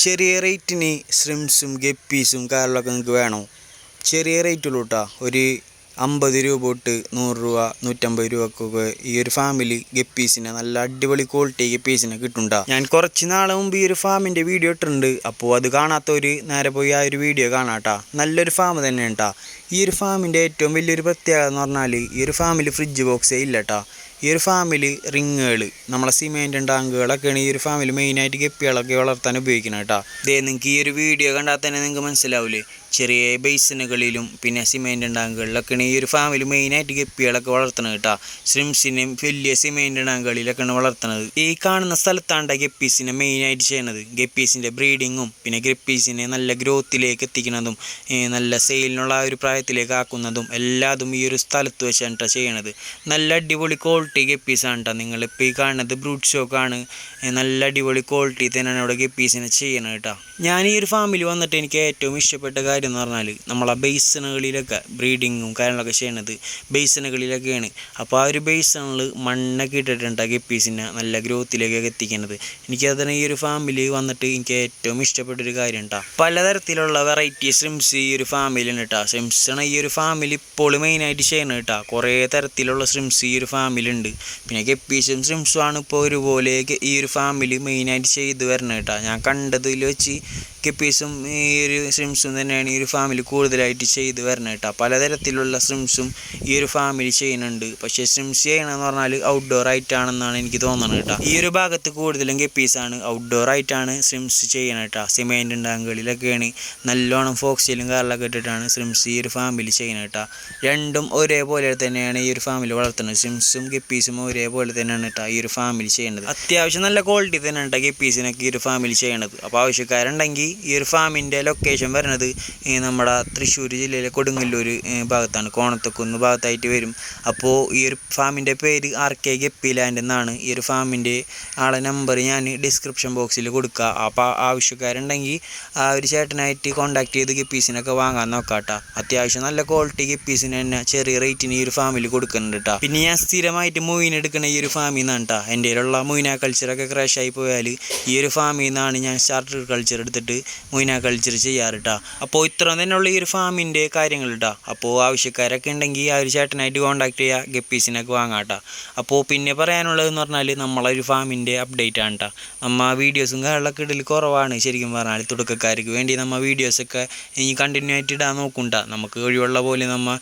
ചെറിയ റേറ്റിന് ശ്രിംസും ഗപ്പീസും കാരലൊക്കെ നിങ്ങൾക്ക് വേണോ? ചെറിയ റേറ്റുള്ളൂ കേട്ടോ ഒരു അമ്പത് രൂപ തൊട്ട് നൂറ് രൂപ നൂറ്റമ്പത് രൂപക്കൊക്കെ ഈ ഒരു ഫാമിലി ഗപ്പീസിനെ നല്ല അടിപൊളി ക്വാളിറ്റി ഗപ്പീസിനെ കിട്ടുണ്ടാ ഞാൻ കുറച്ച് നാളെ മുമ്പ് ഈ ഒരു ഫാമിന്റെ വീഡിയോ ഇട്ടിട്ടുണ്ട്. അപ്പോൾ അത് കാണാത്തവര് നേരെ പോയി ആ ഒരു വീഡിയോ കാണാട്ടാ. നല്ലൊരു ഫാം തന്നെ ഉണ്ടാ ഈ ഒരു ഫാമിന്റെ ഏറ്റവും വലിയൊരു പ്രത്യേകത എന്ന് പറഞ്ഞാൽ ഈ ഒരു ഫാമിലി ഫ്രിഡ്ജ് ബോക്സേ ഇല്ല കേട്ടോ ഈ ഒരു ഫാമിലി റിങ്ങുകൾ നമ്മളെ സിമെന്റ് ടാങ്കുകളൊക്കെയാണ് ഈ ഒരു ഫാമിൽ മെയിനായിട്ട് ഗപ്പികളൊക്കെ വളർത്താൻ ഉപയോഗിക്കുന്നത് കേട്ടോ ഇതേ നിങ്ങൾക്ക് ഈ ഒരു വീഡിയോ കണ്ടാൽ തന്നെ നിങ്ങൾക്ക് മനസ്സിലാവില്ലേ ചെറിയ ബേസിനുകളിലും പിന്നെ സിമെന്റ് ടാങ്കുകളിലൊക്കെയാണ് ഈ ഒരു ഫാമിൽ മെയിനായിട്ട് ഗപ്പികളൊക്കെ വളർത്തുന്നത് കേട്ടോ സ്രിംസിനും വലിയ സിമെന്റ് ടാങ്കുകളിലൊക്കെയാണ് വളർത്തുന്നത് ഈ കാണുന്ന സ്ഥലത്താണ് ഗപ്പീസിനെ മെയിനായിട്ട് ചെയ്യുന്നത് ഗപ്പീസിന്റെ ബ്രീഡിങ്ങും പിന്നെ ഗപ്പീസിനെ നല്ല ഗ്രോത്തിലേക്ക് എത്തിക്കുന്നതും നല്ല സെയിലിനുള്ള ഒരു പ്രായത്തിലേക്ക് ആക്കുന്നതും എല്ലാതും ഈ ഒരു സ്ഥലത്ത് വെച്ചാണ് ചെയ്യണത്. നല്ല അടിപൊളി ക്വാളിറ്റി ഗപ്പീസാണ് കേട്ടോ നിങ്ങളിപ്പോൾ ഈ കാണുന്നത് ബ്രൂട്ട് ഷോക്കാണ് നല്ല അടിപൊളി ക്വാളിറ്റി തന്നെയാണ് ഇവിടെ ഗപ്പീസിനെ ചെയ്യണത് കേട്ടോ ഞാൻ ഈ ഒരു ഫാമിൽ വന്നിട്ട് എനിക്ക് ഏറ്റവും ഇഷ്ടപ്പെട്ട കാര്യം എന്ന് പറഞ്ഞാൽ നമ്മളെ ബേസണുകളിലൊക്കെ ബ്രീഡിങ്ങും കാര്യങ്ങളൊക്കെ ചെയ്യണത് ബേസണുകളിലൊക്കെയാണ് അപ്പോൾ ആ ഒരു ബേസണിൽ മണ്ണൊക്കെ ഇട്ടിട്ടുണ്ട് ഗപ്പീസിനെ നല്ല ഗ്രോത്തിലേക്കൊക്കെ എത്തിക്കുന്നത്. എനിക്കതിന് ഈ ഒരു ഫാമിലി വന്നിട്ട് എനിക്ക് ഏറ്റവും ഇഷ്ടപ്പെട്ടൊരു കാര്യം കേട്ടോ പലതരത്തിലുള്ള വെറൈറ്റി സ്രിംസ് ഈ ഒരു ഫാമിലുണ്ട് കേട്ടോ സ്രിംസാണ് ഈ ഒരു ഫാമിലി ഇപ്പോൾ മെയിനായിട്ട് ചെയ്യണത് കേട്ടോ കുറേ തരത്തിലുള്ള സ്രിംസ് ഈ ഒരു ഫാമിലി ഉണ്ട് പിന്നെ ഗപ്പീസും സ്രിംസും ആണ് ഇപ്പോൾ ഒരുപോലെ ഈ ഒരു ഫാമിലി മെയിനായിട്ട് ചെയ്ത് വരണം കേട്ടോ ഞാൻ കണ്ടതിൽ വെച്ച് കെപ്പീസും ഈ ഒരു സ്രിംസും തന്നെയാണ് ഈ ഒരു ഫാമിലി കൂടുതലായിട്ട് ചെയ്ത് വരണം കേട്ടോ. പലതരത്തിലുള്ള സ്രിംസും ഈ ഒരു ഫാമിലി ചെയ്യുന്നുണ്ട്. പക്ഷേ സ്രിംസ് ചെയ്യണമെന്ന് പറഞ്ഞാൽ ഔട്ട്ഡോർ ആയിട്ടാണെന്നാണ് എനിക്ക് തോന്നുന്നത് കേട്ടോ. ഈ ഒരു ഭാഗത്ത് കൂടുതലും ഗപ്പീസാണ് ഔട്ട്ഡോർ ആയിട്ടാണ് സ്രിംസ് ചെയ്യണം കേട്ടോ. സിമെന്റ് ഉണ്ടാകുകളിലൊക്കെയാണ് നല്ലോണം ഫോക്സിലും കാറിലൊക്കെ ഇട്ടിട്ടാണ് സ്രിംസ് ഈ ഒരു ഫാമിലി ചെയ്യണം കേട്ടോ. രണ്ടും ഒരേപോലെ തന്നെയാണ് ഈ ഒരു ഫാമിലി വളർത്തുന്നത്. സ്രിംസും ഗപ്പീസും ഒരേപോലെ തന്നെയാണ് കേട്ടോ ഈ ഒരു ഫാമിലി ചെയ്യുന്നത്. അത്യാവശ്യം നല്ല ക്വാളിറ്റി തന്നെയാണ് കേട്ടോ ഗപ്പീസിനൊക്കെ ഈ ഒരു ഫാമിലി ചെയ്യണത് അപ്പോൾ ആവശ്യക്കാരുണ്ടെങ്കിൽ ഈ ഒരു ഫാമിന്റെ ലൊക്കേഷൻ വരുന്നത് നമ്മുടെ തൃശ്ശൂർ ജില്ലയിലെ കൊടുങ്ങല്ലൂർ ഭാഗത്താണ്. കോണത്തക്കുന്ന് ഭാഗത്തായിട്ട് വരും. അപ്പോൾ ഈ ഒരു ഫാമിന്റെ പേര് ആർ കെ ഗപ്പി ലാൻഡ് എന്നാണ്. ഈ ഒരു ഫാമിന്റെ ആളെ നമ്പർ ഞാൻ ഡിസ്ക്രിപ്ഷൻ ബോക്സിൽ കൊടുക്കുക അപ്പോൾ ആവശ്യക്കാരുണ്ടെങ്കിൽ ആ ഒരു ചേട്ടനായിട്ട് കോൺടാക്ട് ചെയ്ത് ഗപ്പീസിനൊക്കെ വാങ്ങാൻ നോക്കാട്ടോ. അത്യാവശ്യം നല്ല ക്വാളിറ്റി ഗപ്പീസിന് തന്നെ ചെറിയ റേറ്റിന് ഈ ഒരു ഫാമിൽ കൊടുക്കുന്നുണ്ട് കേട്ടോ പിന്നെ ഞാൻ സ്ഥിരമായിട്ട് മൊയിൻ എടുക്കുന്ന ഈ ഒരു ഫാമിൽ നിന്നാണ് കേട്ടോ എന്റെ കയ്യിലുള്ള മൊയിന കൾച്ചറൊക്കെ ആയി പോയാൽ ഈ ഒരു ഫാമിൽ നിന്നാണ് ഞാൻ സ്റ്റാർട്ടർ കൾച്ചർ എടുത്തിട്ട് മൊയിന കൾച്ചർ ചെയ്യാറ് കേട്ടോ അപ്പോൾ ഇത്ര തന്നെയുള്ള ഈ ഒരു ഫാമിന്റെ കാര്യങ്ങൾ കേട്ടോ അപ്പോൾ ആവശ്യക്കാരൊക്കെ ഉണ്ടെങ്കിൽ ആ ഒരു ചേട്ടനായിട്ട് കോൺടാക്ട് ചെയ്യുക ഗപ്പീസിനൊക്കെ വാങ്ങാം കേട്ടോ അപ്പോൾ പിന്നെ പറയാനുള്ളതെന്ന് പറഞ്ഞാൽ നമ്മളെ ഒരു ഫാമിന്റെ അപ്ഡേറ്റ് ആണ് കേട്ടോ നമ്മൾ വീഡിയോസും കാര്യങ്ങളൊക്കെ ഇടൽ കുറവാണ് ശരിക്കും പറഞ്ഞാൽ തുടക്കക്കാർക്ക് വേണ്ടി നമ്മൾ വീഡിയോസൊക്കെ ഇനി കണ്ടിന്യൂ ആയിട്ട് ഇടാൻ നോക്കും ട്ടോ. നമുക്ക് ഒഴിവുള്ള പോലെ നമ്മൾ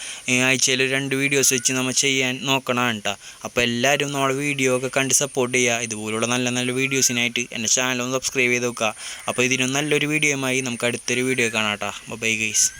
ആഴ്ചയിൽ രണ്ട് വീഡിയോസ് വെച്ച് നമ്മൾ ചെയ്യാൻ നോക്കണം കേട്ടോ അപ്പോൾ എല്ലാവരും നമ്മളെ വീഡിയോ ഒക്കെ കണ്ട് സപ്പോർട്ട് ചെയ്യുക ഇതുപോലുള്ള നല്ല നല്ല വീഡിയോസിനായിട്ട് എന്റെ ചാനൽ ഒന്ന് സബ്സ്ക്രൈബ് ചെയ്ത് നോക്കുക അപ്പോൾ ഇതിനും നല്ലൊരു വീഡിയോയുമായി നമുക്ക് അടുത്തൊരു വീഡിയോ കാണാം കേട്ടോ bye guys.